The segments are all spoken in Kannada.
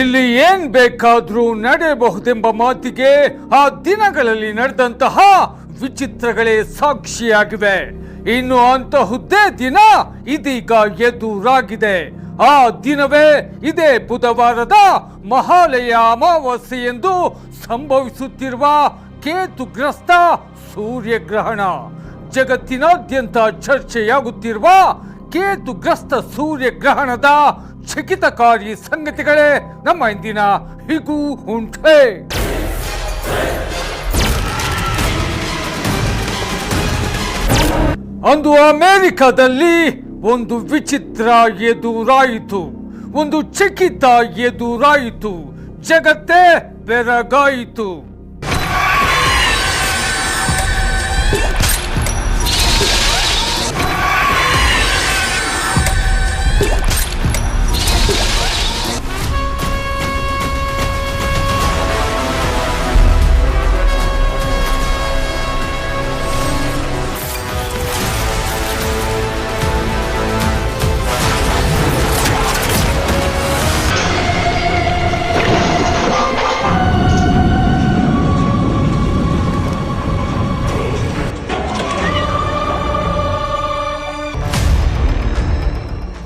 ಇಲ್ಲಿ ಏನ್ ಬೇಕಾದ್ರೂ ನಡೆಯಬಹುದೆಂಬ ಮಾತಿಗೆ ಆ ದಿನಗಳಲ್ಲಿ ನಡೆದಂತಹ ವಿಚಿತ್ರಗಳೇ ಸಾಕ್ಷಿಯಾಗಿವೆ. ಇನ್ನು ಅಂತಹುದೇ ದಿನ ಇದೀಗ ಎದುರಾಗಿದೆ. ಆ ದಿನವೇ ಇದೇ ಬುಧವಾರದ ಮಹಾಲಯ ಅಮಾವಾಸ್ಯೆ ಎಂದು ಸಂಭವಿಸುತ್ತಿರುವ ಕೇತುಗ್ರಸ್ತ ಸೂರ್ಯಗ್ರಹಣ. ಜಗತ್ತಿನಾದ್ಯಂತ ಚರ್ಚೆಯಾಗುತ್ತಿರುವ ಕೇತುಗ್ರಸ್ತ ಸೂರ್ಯಗ್ರಹಣದ ಚಕಿತಕಾರಿ ಸಂಗತಿಗಳೇ ನಮ್ಮ ಇಂದಿನ ಹಿಗೂ ಉಂಟೆ. ಅಂದು ಅಮೆರಿಕದಲ್ಲಿ ಒಂದು ವಿಚಿತ್ರ ಎದುರಾಯಿತು, ಒಂದು ಚಕಿತ ಎದುರಾಯಿತು, ಜಗತ್ತೇ ಬೆರಗಾಯಿತು.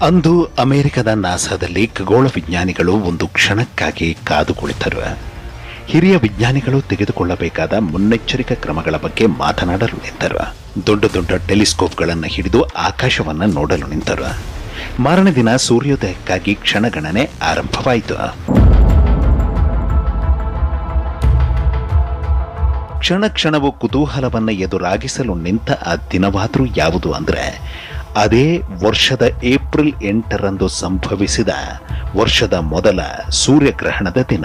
ಅಂದು ಅಮೆರಿಕದ ನಾಸಾದಲ್ಲಿ ಖಗೋಳ ವಿಜ್ಞಾನಿಗಳು ಒಂದು ಕ್ಷಣಕ್ಕಾಗಿ ಕಾದು ಕುಳಿತರು ಹಿರಿಯ ವಿಜ್ಞಾನಿಗಳು ತೆಗೆದುಕೊಳ್ಳಬೇಕಾದ ಮುನ್ನೆಚ್ಚರಿಕಾ ಕ್ರಮಗಳ ಬಗ್ಗೆ ಮಾತನಾಡಲು ನಿಂತರು. ದೊಡ್ಡ ದೊಡ್ಡ ಟೆಲಿಸ್ಕೋಪ್ಗಳನ್ನು ಹಿಡಿದು ಆಕಾಶವನ್ನು ನೋಡಲು ನಿಂತರು. ಮಾರನೇ ದಿನ ಸೂರ್ಯೋದಯಕ್ಕಾಗಿ ಕ್ಷಣಗಣನೆ ಆರಂಭವಾಯಿತು. ಕ್ಷಣ ಕ್ಷಣವು ಕುತೂಹಲವನ್ನು ಎದುರಾಗಿಸಲು ನಿಂತ ಆ ದಿನವಾದರೂ ಯಾವುದು ಅಂದ್ರೆ ಅದೇ ವರ್ಷದ ಏಪ್ರಿಲ್ ಎಂಟರಂದು ಸಂಭವಿಸಿದ ವರ್ಷದ ಮೊದಲ ಸೂರ್ಯಗ್ರಹಣದ ದಿನ.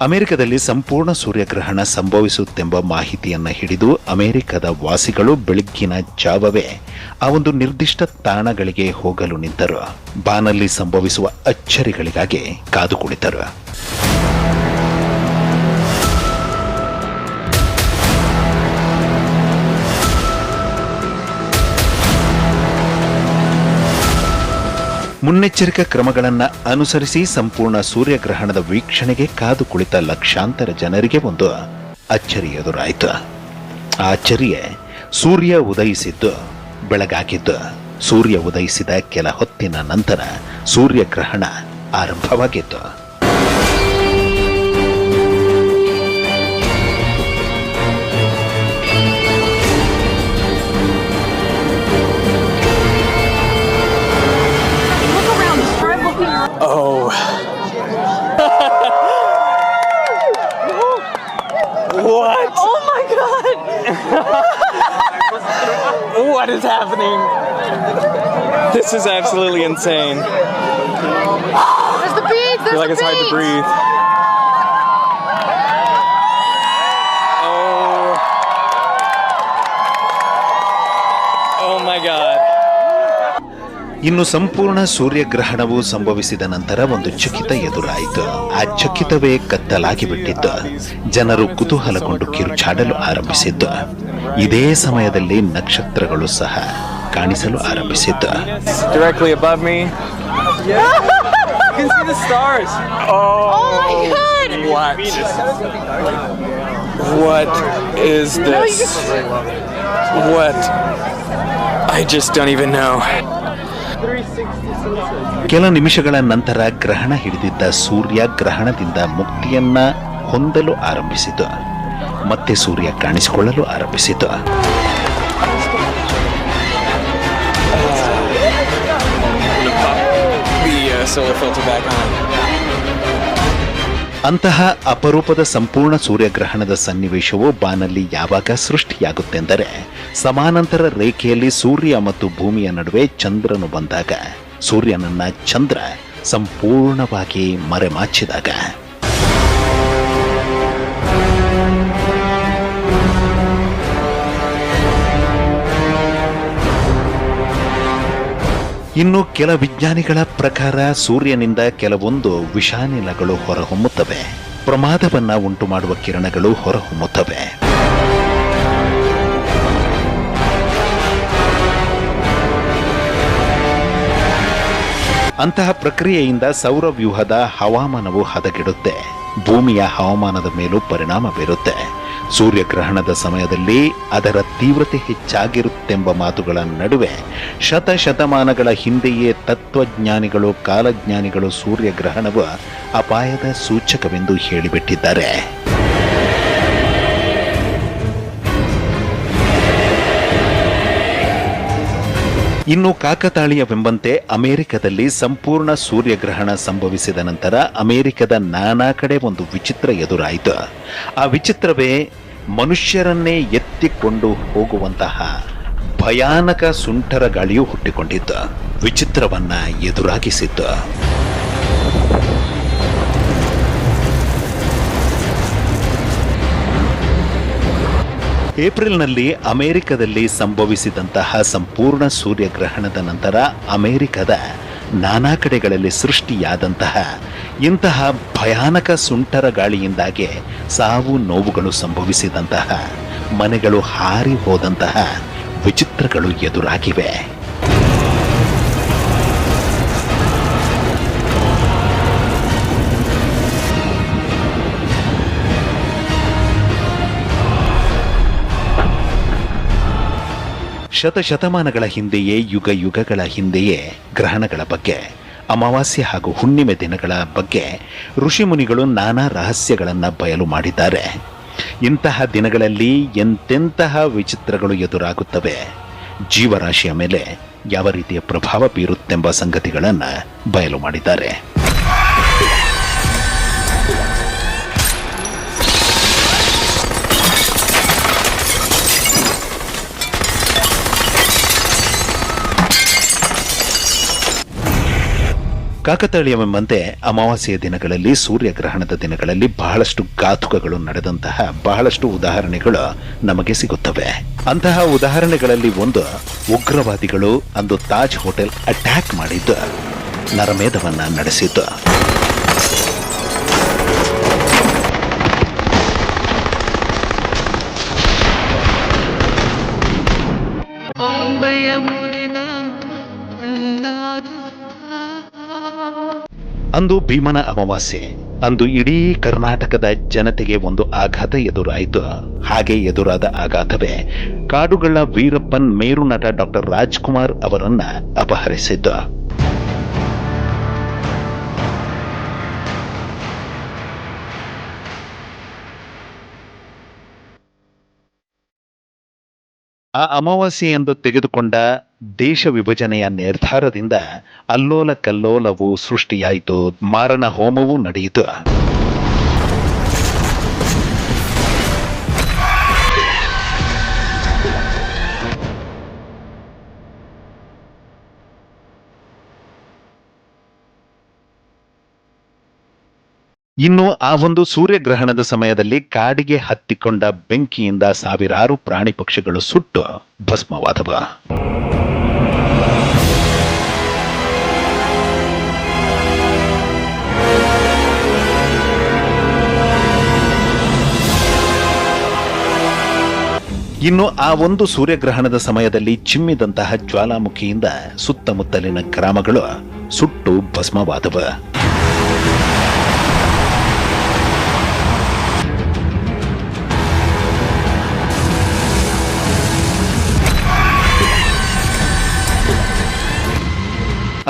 ಅಮೆರಿಕದಲ್ಲಿ ಸಂಪೂರ್ಣ ಸೂರ್ಯಗ್ರಹಣ ಸಂಭವಿಸುತ್ತೆಂಬ ಮಾಹಿತಿಯನ್ನು ಹಿಡಿದು ಅಮೆರಿಕದ ವಾಸಿಗಳು ಬೆಳಗ್ಗಿನ ಜಾವವೇ ಆ ಒಂದು ನಿರ್ದಿಷ್ಟ ತಾಣಗಳಿಗೆ ಹೋಗಲು ನಿಂತರು. ಬಾನಲ್ಲಿ ಸಂಭವಿಸುವ ಅಚ್ಚರಿಗಳಿಗಾಗಿ ಕಾದು ಕುಳಿತರು. ಮುನ್ನೆಚ್ಚರಿಕಾ ಕ್ರಮಗಳನ್ನು ಅನುಸರಿಸಿ ಸಂಪೂರ್ಣ ಸೂರ್ಯಗ್ರಹಣದ ವೀಕ್ಷಣೆಗೆ ಕಾದು ಕುಳಿತ ಲಕ್ಷಾಂತರ ಜನರಿಗೆ ಒಂದು ಅಚ್ಚರಿ ಎದುರಾಯಿತು. ಆ ಅಚ್ಚರಿಯೇ ಸೂರ್ಯ ಉದಯಿಸಿದ್ದು, ಬೆಳಗಾಗಿದ್ದು. ಸೂರ್ಯ ಉದಯಿಸಿದ ಕೆಲ ಹೊತ್ತಿನ ನಂತರ ಸೂರ್ಯಗ್ರಹಣ ಆರಂಭವಾಗಿತ್ತು. Is absolutely insane. There's the beads! There's feel like the it's hard to breathe. Oh. Oh my god. ಇನ್ನು ಸಂಪೂರ್ಣ ಸೂರ್ಯಗ್ರಹಣವು ಸಂಭವಿಸಿದ ನಂತರ ಒಂದು ಚಕಿತ ಎದುರಾಯಿತು ಆ ಚಕಿತವೇ ಕತ್ತಲಾಗಿ ಬಿಟ್ಟಿದ್ದು ಜನರು ಕುತೂಹಲಗೊಂಡು ಕಿರುಚಾಡಲು ಆರಂಭಿಸಿದ್ದು ಇದೇ ಸಮಯದಲ್ಲಿ ನಕ್ಷತ್ರಗಳು ಸಹ ಕಾಣಿಸಲು ಆರಂಭಿಸಿದ್ದು. Oh what? Is this? What? I just don't even ಕೆಲ ನಿಮಿಷಗಳ ನಂತರ ಗ್ರಹಣ ಹಿಡಿದಿದ್ದ ಸೂರ್ಯ ಗ್ರಹಣದಿಂದ ಮುಕ್ತಿಯನ್ನ ಹೊಂದಲು ಆರಂಭಿಸಿತು. ಮತ್ತೆ ಸೂರ್ಯ ಕಾಣಿಸಿಕೊಳ್ಳಲು ಆರಂಭಿಸಿತು. ಅಂತಹ ಅಪರೂಪದ ಸಂಪೂರ್ಣ ಸೂರ್ಯಗ್ರಹಣದ ಸನ್ನಿವೇಶವು ಬಾನಲ್ಲಿ ಯಾವಾಗ ಸೃಷ್ಟಿಯಾಗುತ್ತೆಂದರೆ ಸಮಾನಾಂತರ ರೇಖೆಯಲ್ಲಿ ಸೂರ್ಯ ಮತ್ತು ಭೂಮಿಯ ನಡುವೆ ಚಂದ್ರನು ಬಂದಾಗ ಸೂರ್ಯನನ್ನ ಚಂದ್ರ ಸಂಪೂರ್ಣವಾಗಿ ಮರೆಮಾಚಿದಾಗ. ಇನ್ನು ಕೆಲ ವಿಜ್ಞಾನಿಗಳ ಪ್ರಕಾರ ಸೂರ್ಯನಿಂದ ಕೆಲವೊಂದು ವಿಷಾನಿಲಗಳು ಹೊರಹೊಮ್ಮುತ್ತವೆ. ಪ್ರಮಾದವನ್ನು ಉಂಟು ಮಾಡುವ ಕಿರಣಗಳು ಹೊರಹೊಮ್ಮುತ್ತವೆ. ಅಂತಹ ಪ್ರಕ್ರಿಯೆಯಿಂದ ಸೌರವ್ಯೂಹದ ಹವಾಮಾನವು ಹದಗೆಡುತ್ತೆ. ಭೂಮಿಯ ಹವಾಮಾನದ ಮೇಲೂ ಪರಿಣಾಮ ಬೀರುತ್ತೆ. ಸೂರ್ಯಗ್ರಹಣದ ಸಮಯದಲ್ಲಿ ಅದರ ತೀವ್ರತೆ ಹೆಚ್ಚಾಗಿರುತ್ತೆಂಬ ಮಾತುಗಳ ನಡುವೆ ಶತಶತಮಾನಗಳ ಹಿಂದೆಯೇ ತತ್ವಜ್ಞಾನಿಗಳು, ಕಾಲಜ್ಞಾನಿಗಳು ಸೂರ್ಯಗ್ರಹಣವು ಅಪಾಯದ ಸೂಚಕವೆಂದು ಹೇಳಿಬಿಟ್ಟಿದ್ದಾರೆ. ಇನ್ನು ಕಾಕತಾಳೀಯವೆಂಬಂತೆ ಅಮೆರಿಕದಲ್ಲಿ ಸಂಪೂರ್ಣ ಸೂರ್ಯಗ್ರಹಣ ಸಂಭವಿಸಿದ ನಂತರ ಅಮೆರಿಕದ ನಾನಾ ಕಡೆ ಒಂದು ವಿಚಿತ್ರ ಎದುರಾಯಿತು. ಆ ವಿಚಿತ್ರವೇ ಮನುಷ್ಯರನ್ನೇ ಎತ್ತಿಕೊಂಡು ಹೋಗುವಂತಹ ಭಯಾನಕ ಸುಂಟರ ಗಾಳಿಯು ಹುಟ್ಟಿಕೊಂಡಿತ್ತು. ವಿಚಿತ್ರವನ್ನ ಎದುರಾಗಿಸಿತ್ತು. ಏಪ್ರಿಲ್ನಲ್ಲಿ ಅಮೆರಿಕದಲ್ಲಿ ಸಂಭವಿಸಿದಂತಹ ಸಂಪೂರ್ಣ ಸೂರ್ಯಗ್ರಹಣದ ನಂತರ ಅಮೆರಿಕದ ನಾನಾ ಕಡೆಗಳಲ್ಲಿ ಸೃಷ್ಟಿಯಾದಂತಹ ಇಂತಹ ಭಯಾನಕ ಸುಂಟರ ಗಾಳಿಯಿಂದಾಗಿ ಸಾವು ನೋವುಗಳು ಸಂಭವಿಸಿದಂತಹ ಮನೆಗಳು ಹಾರಿ ಹೋದಂತಹ ವಿಚಿತ್ರಗಳು ಎದುರಾಗಿವೆ. ಶತಶತಮಾನಗಳ ಹಿಂದೆಯೇ, ಯುಗ ಯುಗಗಳ ಹಿಂದೆಯೇ ಗ್ರಹಣಗಳ ಬಗ್ಗೆ, ಅಮಾವಾಸ್ಯೆ ಹಾಗೂ ಹುಣ್ಣಿಮೆ ದಿನಗಳ ಬಗ್ಗೆ ಋಷಿಮುನಿಗಳು ನಾನಾ ರಹಸ್ಯಗಳನ್ನು ಬಯಲು ಮಾಡಿದ್ದಾರೆ. ಇಂತಹ ದಿನಗಳಲ್ಲಿ ಎಂತೆಂತಹ ವಿಚಿತ್ರಗಳು ಎದುರಾಗುತ್ತವೆ? ಜೀವರಾಶಿಯ ಮೇಲೆ ಯಾವ ರೀತಿಯ ಪ್ರಭಾವ ಬೀರುತ್ತೆಂಬ ಸಂಗತಿಗಳನ್ನು ಬಯಲು ಮಾಡಿದ್ದಾರೆ. ಕಾಕತಾಳೀಯವೆಂಬಂತೆ ಅಮಾವಾಸ್ಯೆಯ ದಿನಗಳಲ್ಲಿ ಸೂರ್ಯಗ್ರಹಣದ ದಿನಗಳಲ್ಲಿ ಬಹಳಷ್ಟು ಘಾತುಕಗಳು ನಡೆದಂತಹ ಬಹಳಷ್ಟು ಉದಾಹರಣೆಗಳು ನಮಗೆ ಸಿಗುತ್ತವೆ. ಅಂತಹ ಉದಾಹರಣೆಗಳಲ್ಲಿ ಒಂದು ಉಗ್ರವಾದಿಗಳು ಅಂದು ತಾಜ್ ಹೋಟೆಲ್ ಅಟ್ಯಾಕ್ ಮಾಡಿದ್ದು ನರಮೇಧವನ್ನ ನಡೆಸಿದ್ದು. ಅಂದು ಭೀಮನ ಅಮಾವಾಸ್ಯೆ. ಅಂದು ಇಡೀ ಕರ್ನಾಟಕದ ಜನತೆಗೆ ಒಂದು ಆಘಾತ ಎದುರಾಯಿತು. ಹಾಗೆ ಎದುರಾದ ಆಘಾತವೇ ಕಾಡುಗಳ ವೀರಪ್ಪನ್ ಮೇರು ನಟ ಡಾಕ್ಟರ್ ರಾಜ್ಕುಮಾರ್ ಅವರನ್ನ ಅಪಹರಿಸಿದ್ದು. ಆ ಅಮಾವಾಸ್ಯೆಯಂದು ತೆಗೆದುಕೊಂಡ ದೇಶ ವಿಭಜನೆಯ ನಿರ್ಧಾರದಿಂದ ಅಲ್ಲೋಲ ಕಲ್ಲೋಲವು ಸೃಷ್ಟಿಯಾಯಿತು. ಮಾರಣ ಹೋಮವೂ ನಡೆಯಿತು. ಇನ್ನು ಆ ಒಂದು ಸೂರ್ಯಗ್ರಹಣದ ಸಮಯದಲ್ಲಿ ಕಾಡಿಗೆ ಹತ್ತಿಕೊಂಡ ಬೆಂಕಿಯಿಂದ ಸಾವಿರಾರು ಪ್ರಾಣಿ ಪಕ್ಷಿಗಳು ಸುಟ್ಟು ಭಸ್ಮವಾದವ. ಇನ್ನು ಆ ಒಂದು ಸೂರ್ಯಗ್ರಹಣದ ಸಮಯದಲ್ಲಿ ಚಿಮ್ಮಿದಂತಹ ಜ್ವಾಲಾಮುಖಿಯಿಂದ ಸುತ್ತಮುತ್ತಲಿನ ಗ್ರಾಮಗಳು ಸುಟ್ಟು ಭಸ್ಮವಾದವ.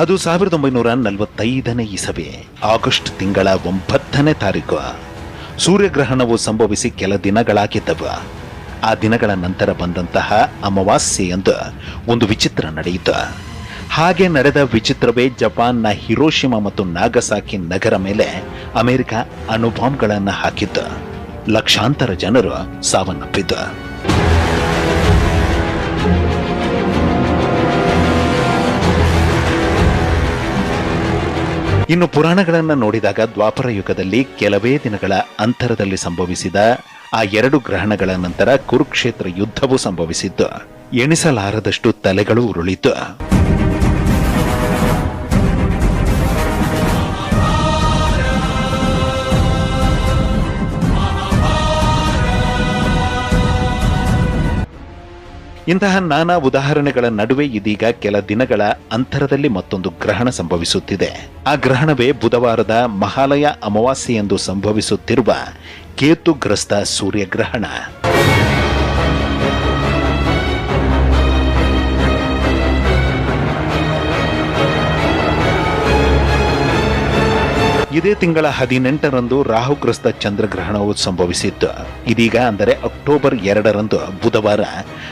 ಅದು ಸಾವಿರದ ಒಂಬೈನೂರ ನಲವತ್ತೈದನೇ ಇಸವಿ, ಆಗಸ್ಟ್ ತಿಂಗಳ ಒಂಬತ್ತನೇ ತಾರೀಕು. ಸೂರ್ಯಗ್ರಹಣವು ಸಂಭವಿಸಿ ಕೆಲ ದಿನಗಳಾಗಿದ್ದವು. ಆ ದಿನಗಳ ನಂತರ ಬಂದಂತಹ ಅಮಾವಾಸ್ಯೆಯಂದು ಒಂದು ವಿಚಿತ್ರ ನಡೆಯಿತು. ಹಾಗೆ ನಡೆದ ವಿಚಿತ್ರವೇ ಜಪಾನ್ನ ಹಿರೋಶಿಮಾ ಮತ್ತು ನಾಗಸಾಕಿ ನಗರ ಮೇಲೆ ಅಮೆರಿಕ ಅಣುಬಾಂಬ್ಗಳನ್ನು ಹಾಕಿದ್ದು ಲಕ್ಷಾಂತರ ಜನರು ಸಾವನ್ನಪ್ಪಿದ್ದು. ಇನ್ನು ಪುರಾಣಗಳನ್ನು ನೋಡಿದಾಗ ದ್ವಾಪರ ಯುಗದಲ್ಲಿ ಕೆಲವೇ ದಿನಗಳ ಅಂತರದಲ್ಲಿ ಸಂಭವಿಸಿದ ಆ ಎರಡು ಗ್ರಹಣಗಳ ನಂತರ ಕುರುಕ್ಷೇತ್ರ ಯುದ್ಧವು ಸಂಭವಿಸಿದ್ದು. ಎಣಿಸಲಾರದಷ್ಟು ತಲೆಗಳು ಉರುಳಿತು. ಇಂತಹ ನಾನಾ ಉದಾಹರಣೆಗಳ ನಡುವೆ ಇದೀಗ ಕೆಲ ದಿನಗಳ ಅಂತರದಲ್ಲಿ ಮತ್ತೊಂದು ಗ್ರಹಣ ಸಂಭವಿಸುತ್ತಿದೆ. ಆ ಗ್ರಹಣವೇ ಬುಧವಾರದ ಮಹಾಲಯ ಅಮಾವಾಸ್ಯೆಯೆಂದು ಸಂಭವಿಸುತ್ತಿರುವ ಕೇತುಗ್ರಸ್ತ ಸೂರ್ಯಗ್ರಹಣ. ಇದೇ ತಿಂಗಳ ಹದಿನೆಂಟರಂದು ರಾಹುಗ್ರಸ್ತ ಚಂದ್ರಗ್ರಹಣವು ಸಂಭವಿಸಿತ್ತು. ಇದೀಗ ಅಂದರೆ ಅಕ್ಟೋಬರ್ ಎರಡರಂದು ಬುಧವಾರ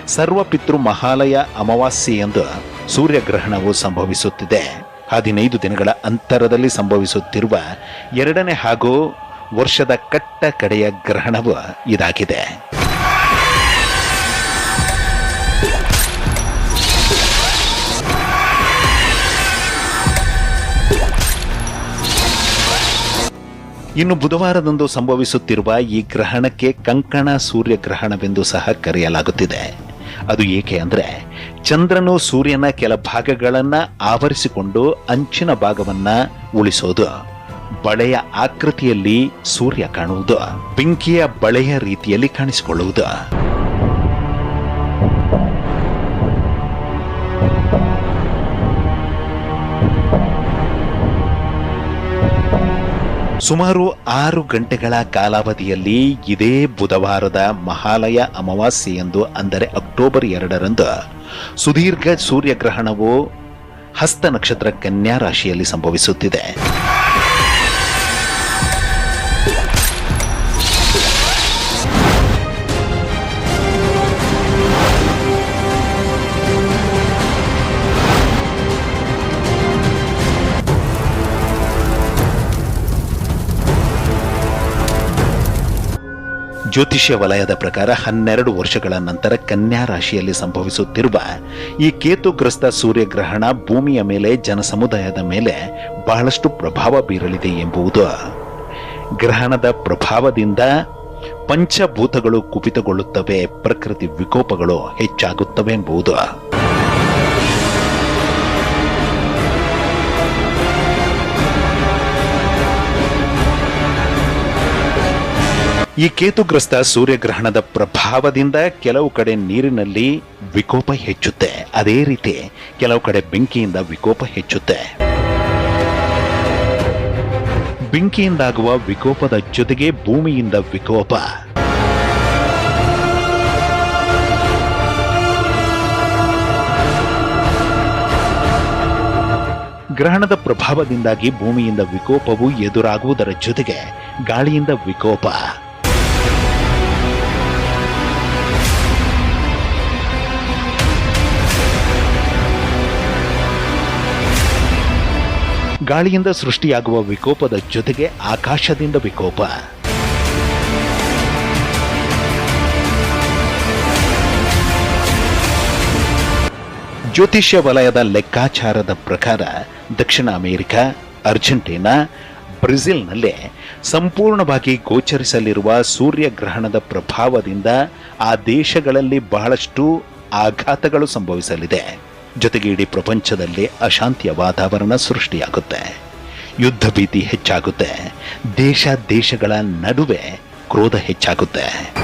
ಸರ್ವಪಿತೃ ಮಹಾಲಯ ಅಮಾವಾಸ್ಯೆಯಂದು ಸೂರ್ಯಗ್ರಹಣವು ಸಂಭವಿಸುತ್ತಿದೆ. ಹದಿನೈದು ದಿನಗಳ ಅಂತರದಲ್ಲಿ ಸಂಭವಿಸುತ್ತಿರುವ ಎರಡನೇ ಹಾಗೂ ವರ್ಷದ ಕಟ್ಟ ಕಡೆಯ ಗ್ರಹಣವು ಇದಾಗಿದೆ. ಇನ್ನು ಬುಧವಾರದಂದು ಸಂಭವಿಸುತ್ತಿರುವ ಈ ಗ್ರಹಣಕ್ಕೆ ಕಂಕಣ ಸೂರ್ಯಗ್ರಹಣವೆಂದು ಸಹ ಕರೆಯಲಾಗುತ್ತಿದೆ. ಅದು ಏಕೆ ಅಂದರೆ, ಚಂದ್ರನು ಸೂರ್ಯನ ಕೆಲ ಭಾಗಗಳನ್ನು ಆವರಿಸಿಕೊಂಡು ಅಂಚಿನ ಭಾಗವನ್ನು ಉಳಿಸೋದು. ಬಳೆಯ ಆಕೃತಿಯಲ್ಲಿ ಸೂರ್ಯ ಕಾಣುವುದು. ಬೆಂಕಿಯ ಬಳೆಯ ರೀತಿಯಲ್ಲಿ ಕಾಣಿಸಿಕೊಳ್ಳುವುದು. ಸುಮಾರು ಆರು ಗಂಟೆಗಳ ಕಾಲಾವಧಿಯಲ್ಲಿ ಇದೇ ಬುಧವಾರದ ಮಹಾಲಯ ಅಮಾವಾಸ್ಯೆಯಂದು ಅಂದರೆ ಅಕ್ಟೋಬರ್ ಎರಡರಂದು ಸುದೀರ್ಘ ಸೂರ್ಯಗ್ರಹಣವು ಹಸ್ತ ನಕ್ಷತ್ರ ಕನ್ಯಾ ರಾಶಿಯಲ್ಲಿ ಸಂಭವಿಸುತ್ತಿದೆ. ಜ್ಯೋತಿಷ್ಯ ವಲಯದ ಪ್ರಕಾರ ಹನ್ನೆರಡು ವರ್ಷಗಳ ನಂತರ ಕನ್ಯಾ ರಾಶಿಯಲ್ಲಿ ಸಂಭವಿಸುತ್ತಿರುವ ಈ ಕೇತುಗ್ರಸ್ತ ಸೂರ್ಯಗ್ರಹಣ ಭೂಮಿಯ ಮೇಲೆ, ಜನಸಮುದಾಯದ ಮೇಲೆ ಬಹಳಷ್ಟು ಪ್ರಭಾವ ಬೀರಲಿದೆ ಎಂಬುದು. ಗ್ರಹಣದ ಪ್ರಭಾವದಿಂದ ಪಂಚಭೂತಗಳು ಕುಪಿತಗೊಳ್ಳುತ್ತವೆ, ಪ್ರಕೃತಿ ವಿಕೋಪಗಳು ಹೆಚ್ಚಾಗುತ್ತವೆ ಎಂಬುದು. ಈ ಕೇತುಗ್ರಸ್ತ ಸೂರ್ಯಗ್ರಹಣದ ಪ್ರಭಾವದಿಂದ ಕೆಲವು ಕಡೆ ನೀರಿನಲ್ಲಿ ವಿಕೋಪ ಹೆಚ್ಚುತ್ತೆ. ಅದೇ ರೀತಿ ಕೆಲವು ಕಡೆ ಬೆಂಕಿಯಿಂದ ವಿಕೋಪ ಹೆಚ್ಚುತ್ತೆ. ಬೆಂಕಿಯಿಂದಾಗುವ ವಿಕೋಪದ ಜೊತೆಗೆ ಭೂಮಿಯಿಂದ ವಿಕೋಪ. ಗ್ರಹಣದ ಪ್ರಭಾವದಿಂದಾಗಿ ಭೂಮಿಯಿಂದ ವಿಕೋಪವು ಎದುರಾಗುವುದರ ಜೊತೆಗೆ ಗಾಳಿಯಿಂದ ವಿಕೋಪ. ಗಾಳಿಯಿಂದ ಸೃಷ್ಟಿಯಾಗುವ ವಿಕೋಪದ ಜೊತೆಗೆ ಆಕಾಶದಿಂದ ವಿಕೋಪ. ಜ್ಯೋತಿಷ್ಯ ವಲಯದ ಲೆಕ್ಕಾಚಾರದ ಪ್ರಕಾರ ದಕ್ಷಿಣ ಅಮೆರಿಕ, ಅರ್ಜೆಂಟೀನಾ, ಬ್ರೆಜಿಲ್ನಲ್ಲೇ ಸಂಪೂರ್ಣವಾಗಿ ಗೋಚರಿಸಲಿರುವ ಸೂರ್ಯಗ್ರಹಣದ ಪ್ರಭಾವದಿಂದ ಆ ದೇಶಗಳಲ್ಲಿ ಬಹಳಷ್ಟು ಆಘಾತಗಳು ಸಂಭವಿಸಲಿದೆ. ಜೊತೆಗೆ ಇಡೀ ಪ್ರಪಂಚದಲ್ಲಿ ಅಶಾಂತಿಯ ವಾತಾವರಣ ಸೃಷ್ಟಿಯಾಗುತ್ತೆ. ಯುದ್ಧ ಭೀತಿ ಹೆಚ್ಚಾಗುತ್ತೆ. ದೇಶ ದೇಶಗಳ ನಡುವೆ ಕ್ರೋಧ ಹೆಚ್ಚಾಗುತ್ತೆ.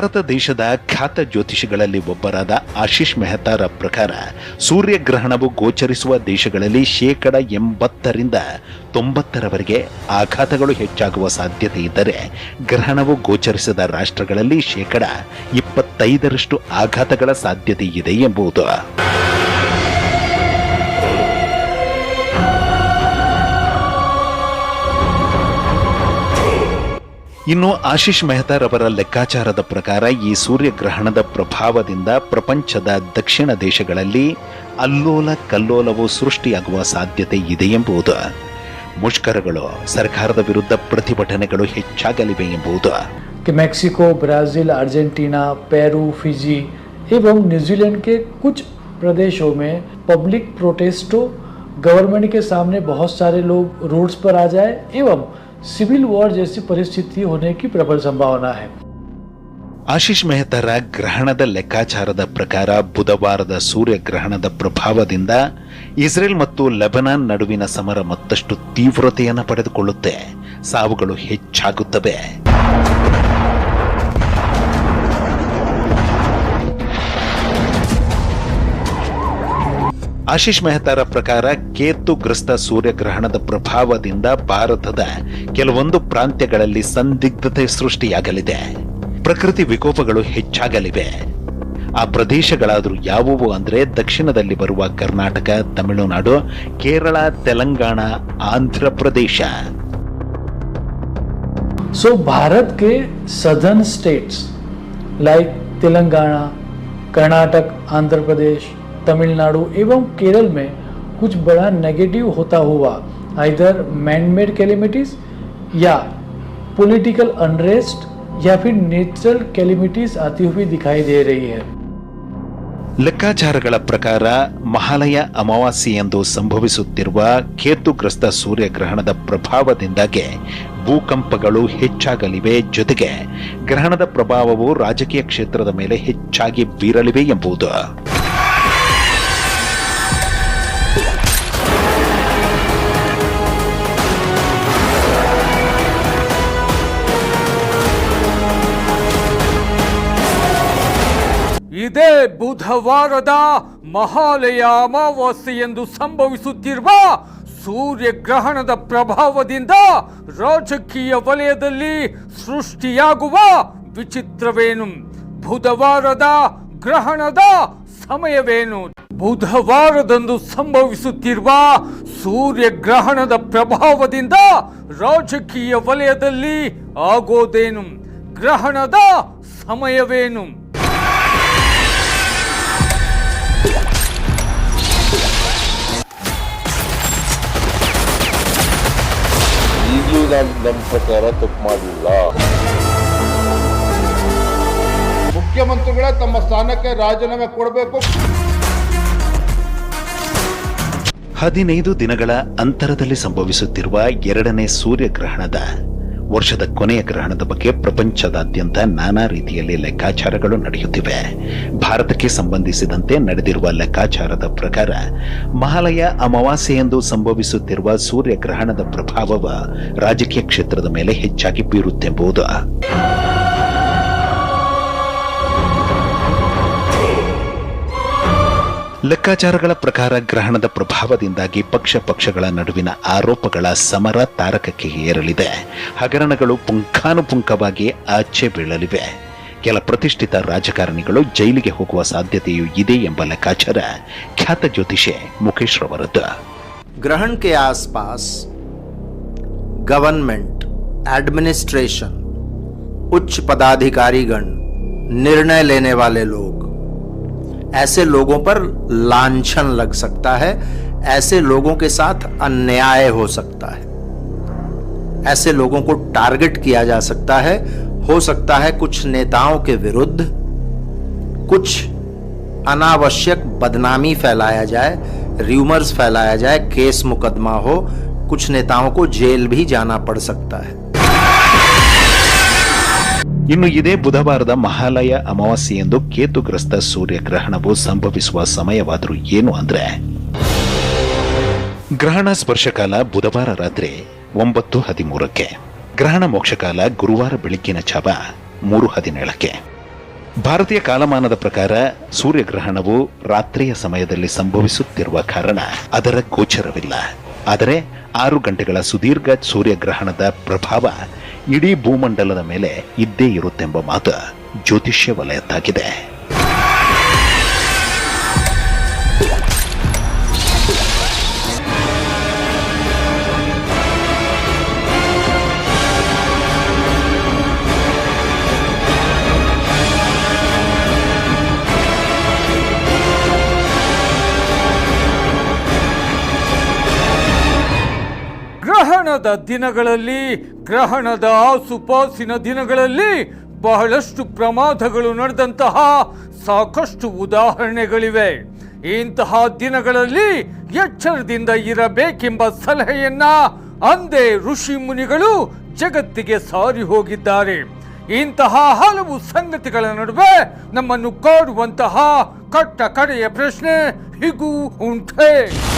ಭಾರತ ದೇಶದ ಖ್ಯಾತ ಜ್ಯೋತಿಷಿಗಳಲ್ಲಿ ಒಬ್ಬರಾದ ಆಶೀಶ್ ಮೆಹತಾರ ಪ್ರಕಾರ ಸೂರ್ಯಗ್ರಹಣವು ಗೋಚರಿಸುವ ದೇಶಗಳಲ್ಲಿ ಶೇಕಡ ಎಂಬತ್ತರಿಂದ ತೊಂಬತ್ತರವರೆಗೆ ಆಘಾತಗಳು ಹೆಚ್ಚಾಗುವ ಸಾಧ್ಯತೆ ಇದ್ದರೆ ಗ್ರಹಣವು ಗೋಚರಿಸದ ರಾಷ್ಟ್ರಗಳಲ್ಲಿ ಶೇಕಡ ಇಪ್ಪತ್ತೈದರಷ್ಟು ಆಘಾತಗಳ ಸಾಧ್ಯತೆ ಇದೆ ಎಂಬುದು. ಇನ್ನು ಆಶೀಶ್ ಮೆಹತಾರವರ ಲೆಕ್ಕಾಚಾರದ ಪ್ರಕಾರ ಈ ಸೂರ್ಯಗ್ರಹಣದ ಪ್ರಭಾವದಿಂದ ಪ್ರಪಂಚದ ದಕ್ಷಿಣ ದೇಶಗಳಲ್ಲಿ ಅಲ್ಲೋಲ ಕಲ್ಲೋಲವು ಸೃಷ್ಟಿಯಾಗುವ ಸಾಧ್ಯತೆ ಇದೆ ಎಂಬುದು ಮುಷ್ಕರಗಳು ಸರ್ಕಾರದ ವಿರುದ್ಧ ಪ್ರತಿಭಟನೆಗಳು ಹೆಚ್ಚಾಗಲಿವೆ ಎಂಬುದು कि Mexico Brazil Argentina Peru Fiji एवं न्यूजीलैंड के कुछ प्रदेशों में पब्लिक प्रोटेस्टों गवर्नमेंट के सामने बहुत सारे लोग रोड्स पर आ जाए एवं सिविल वॉर जैसी परिस्थिति होने की प्रबल संभावना है ಆಶೀಶ್ ಮೆಹ್ತಾರ ಗ್ರಹಣದ ಲೆಕ್ಕಾಚಾರದ ಪ್ರಕಾರ ಬುಧವಾರದ ಸೂರ್ಯಗ್ರಹಣದ ಪ್ರಭಾವದಿಂದ ಇಸ್ರೇಲ್ ಮತ್ತು ಲೆಬನಾನ್ ನಡುವಿನ ಸಮರ ಮತ್ತಷ್ಟು ತೀವ್ರತೆಯನ್ನು ಪಡೆದುಕೊಳ್ಳುತ್ತೆ ಸಾವುಗಳು ಹೆಚ್ಚಾಗುತ್ತವೆ ಆಶೀಶ್ ಮೆಹತಾರ ಪ್ರಕಾರ ಕೇತುಗ್ರಸ್ತ ಸೂರ್ಯಗ್ರಹಣದ ಪ್ರಭಾವದಿಂದ ಭಾರತದ ಕೆಲವೊಂದು ಪ್ರಾಂತ್ಯಗಳಲ್ಲಿ ಸಂದಿಗ್ಧತೆ ಸೃಷ್ಟಿಯಾಗಲಿದೆ ಪ್ರಕೃತಿ ವಿಕೋಪಗಳು ಹೆಚ್ಚಾಗಲಿವೆ ಆ ಪ್ರದೇಶಗಳಾದರೂ ಯಾವುವು ಅಂದ್ರೆ ದಕ್ಷಿಣದಲ್ಲಿ ಬರುವ ಕರ್ನಾಟಕ ತಮಿಳುನಾಡು ಕೇರಳ ತೆಲಂಗಾಣ ಆಂಧ್ರ ಪ್ರದೇಶ सो भारत के southern states like Telangana Karnataka Andhra Pradesh Tamil Nadu एवं केरल में कुछ बड़ा नेगेटिव होता हुआ आइदर मैन मेड कैलिमिटीज या पॉलिटिकल अनरेस्ट या फिर नेचुरल कैलिमिटीज आती हुई दिखाई दे रही है ಲೆಕ್ಕಾಚಾರಗಳ ಪ್ರಕಾರ ಮಹಾಲಯ ಅಮಾವಾಸ್ಯೆಯಂದು ಸಂಭವಿಸುತ್ತಿರುವ ಕೇತುಗ್ರಸ್ತ ಸೂರ್ಯಗ್ರಹಣದ ಪ್ರಭಾವದಿಂದಾಗಿ ಭೂಕಂಪಗಳು ಹೆಚ್ಚಾಗಲಿವೆ ಜೊತೆಗೆ ಗ್ರಹಣದ ಪ್ರಭಾವವು ರಾಜಕೀಯ ಕ್ಷೇತ್ರದ ಮೇಲೆ ಹೆಚ್ಚಾಗಿ ಬೀರಲಿವೆ ಎಂಬುದು ಬುಧವಾರದ ಮಹಾಲಯ ಅಮಾವಾಸ್ಯೆ ಎಂದು ಸಂಭವಿಸುತ್ತಿರುವ ಸೂರ್ಯಗ್ರಹಣದ ಪ್ರಭಾವದಿಂದ ರಾಜಕೀಯ ವಲಯದಲ್ಲಿ ಸೃಷ್ಟಿಯಾಗುವ ವಿಚಿತ್ರವೇನು? ಬುಧವಾರದ ಗ್ರಹಣದ ಸಮಯವೇನು? ಬುಧವಾರದಂದು ಸಂಭವಿಸುತ್ತಿರುವ ಸೂರ್ಯಗ್ರಹಣದ ಪ್ರಭಾವದಿಂದ ರಾಜಕೀಯ ವಲಯದಲ್ಲಿ ಆಗೋದೇನು? ಗ್ರಹಣದ ಸಮಯವೇನು? ಈಗಲೂ ನಾನು ನನ್ನ ಪ್ರಕಾರ ತಪ್ಪು ಮಾಡಲಿಲ್ಲ. ಮುಖ್ಯಮಂತ್ರಿಗಳೇ ತಮ್ಮ ಸ್ಥಾನಕ್ಕೆ ರಾಜೀನಾಮೆ ಕೊಡಬೇಕು. ಹದಿನೈದು ದಿನಗಳ ಅಂತರದಲ್ಲಿ ಸಂಭವಿಸುತ್ತಿರುವ ಎರಡನೇ ಸೂರ್ಯಗ್ರಹಣದ ವರ್ಷದ ಕೊನೆಯ ಗ್ರಹಣದ ಬಗ್ಗೆ ಪ್ರಪಂಚದಾದ್ಯಂತ ನಾನಾ ರೀತಿಯಲ್ಲಿ ಲೆಕ್ಕಾಚಾರಗಳು ನಡೆಯುತ್ತಿವೆ. ಭಾರತಕ್ಕೆ ಸಂಬಂಧಿಸಿದಂತೆ ನಡೆದಿರುವ ಲೆಕ್ಕಾಚಾರದ ಪ್ರಕಾರ, ಮಹಾಲಯ ಅಮಾವಾಸ್ಯೆಯಂದು ಸಂಭವಿಸುತ್ತಿರುವ ಸೂರ್ಯಗ್ರಹಣದ ಪ್ರಭಾವವ ರಾಜಕೀಯ ಕ್ಷೇತ್ರದ ಮೇಲೆ ಹೆಚ್ಚಾಗಿ ಬೀರುತ್ತೆಂಬುದು. ಲೆಕ್ಕಾಚಾರಗಳ ಪ್ರಕಾರ ಗ್ರಹಣದ ಪ್ರಭಾವದಿಂದಾಗಿ ಪಕ್ಷ ಪಕ್ಷಗಳ ನಡುವಿನ ಆರೋಪಗಳ ಸಮರ ತಾರಕಕ್ಕೆ ಏರಲಿದೆ ಹಗರಣಗಳು ಪುಂಖಾನುಪುಂಖವಾಗಿ ಆಚೆ ಬೀಳಲಿವೆ ಕೆಲ ಪ್ರತಿಷ್ಠಿತ ರಾಜಕಾರಣಿಗಳು ಜೈಲಿಗೆ ಹೋಗುವ ಸಾಧ್ಯತೆಯೂ ಇದೆ ಎಂಬ ಲೆಕ್ಕಾಚಾರ ಖ್ಯಾತ ಜ್ಯೋತಿಷೆ ಮುಖೇಶ್ ರವರದ್ದು ग्रहण के आसपास गवर्नमेंट एडमिनिस्ट्रेशन उच्च पदाधिकारीगण निर्णय लेने वाले लोग ऐसे लोगों पर लांछन लग सकता है, ऐसे लोगों के साथ अन्याय हो सकता है। ऐसे लोगों को टारगेट किया जा सकता है, हो सकता है कुछ नेताओं के विरुद्ध कुछ अनावश्यक बदनामी फैलाया जाए र्यूमर्स फैलाया जाए, केस मुकदमा हो, कुछ नेताओं को जेल भी जाना पड़ सकता है। ಇನ್ನು ಇದೇ ಬುಧವಾರದ ಮಹಾಲಯ ಅಮಾವಾಸ್ಯೆಯೆಂದು ಕೇತುಗ್ರಸ್ತ ಸೂರ್ಯಗ್ರಹಣವು ಸಂಭವಿಸುವ ಸಮಯವಾದರೂ ಏನು ಅಂದ್ರೆ? ಗ್ರಹಣ ಸ್ಪರ್ಶಕಾಲ ಬುಧವಾರ ರಾತ್ರಿ ಒಂಬತ್ತು ಹದಿಮೂರಕ್ಕೆ. ಗ್ರಹಣ ಮೋಕ್ಷಕಾಲ ಗುರುವಾರ ಬೆಳಗ್ಗಿನ ಜಾವ ಮೂರು ಹದಿನೇಳಕ್ಕೆ. ಭಾರತೀಯ ಕಾಲಮಾನದ ಪ್ರಕಾರ ಸೂರ್ಯಗ್ರಹಣವು ರಾತ್ರಿಯ ಸಮಯದಲ್ಲಿ ಸಂಭವಿಸುತ್ತಿರುವ ಕಾರಣ ಅದರ ಗೋಚರವಿಲ್ಲ. ಆದರೆ ಆರು ಗಂಟೆಗಳ ಸುದೀರ್ಘ ಸೂರ್ಯಗ್ರಹಣದ ಪ್ರಭಾವ ಇಡೀ ಭೂಮಂಡಲದ ಮೇಲೆ ಇದ್ದೇ ಇರುತ್ತೆಂಬ ಮಾತು ಜ್ಯೋತಿಷ್ಯ ವಲಯದ್ದಾಗಿದೆ. ಗ್ರಹಣದ ದಿನಗಳಲ್ಲಿ, ಗ್ರಹಣದ ಆಸುಪಾಸಿನ ದಿನಗಳಲ್ಲಿ ಬಹಳಷ್ಟು ಪ್ರಮಾದಗಳು ನಡೆದಂತಹ ಸಾಕಷ್ಟು ಉದಾಹರಣೆಗಳಿವೆ. ಇಂತಹ ದಿನಗಳಲ್ಲಿ ಎಚ್ಚರದಿಂದ ಇರಬೇಕೆಂಬ ಸಲಹೆಯನ್ನ ಅಂದೇ ಋಷಿ ಮುನಿಗಳು ಜಗತ್ತಿಗೆ ಸಾರಿ ಹೋಗಿದ್ದಾರೆ. ಇಂತಹ ಹಲವು ಸಂಗತಿಗಳ ನಡುವೆ ನಮ್ಮನ್ನು ಕಾಡುವಂತಹ ಕಟ್ಟ ಕಡೆಯ ಪ್ರಶ್ನೆ ಹೀಗೂ ಉಂಟೆ.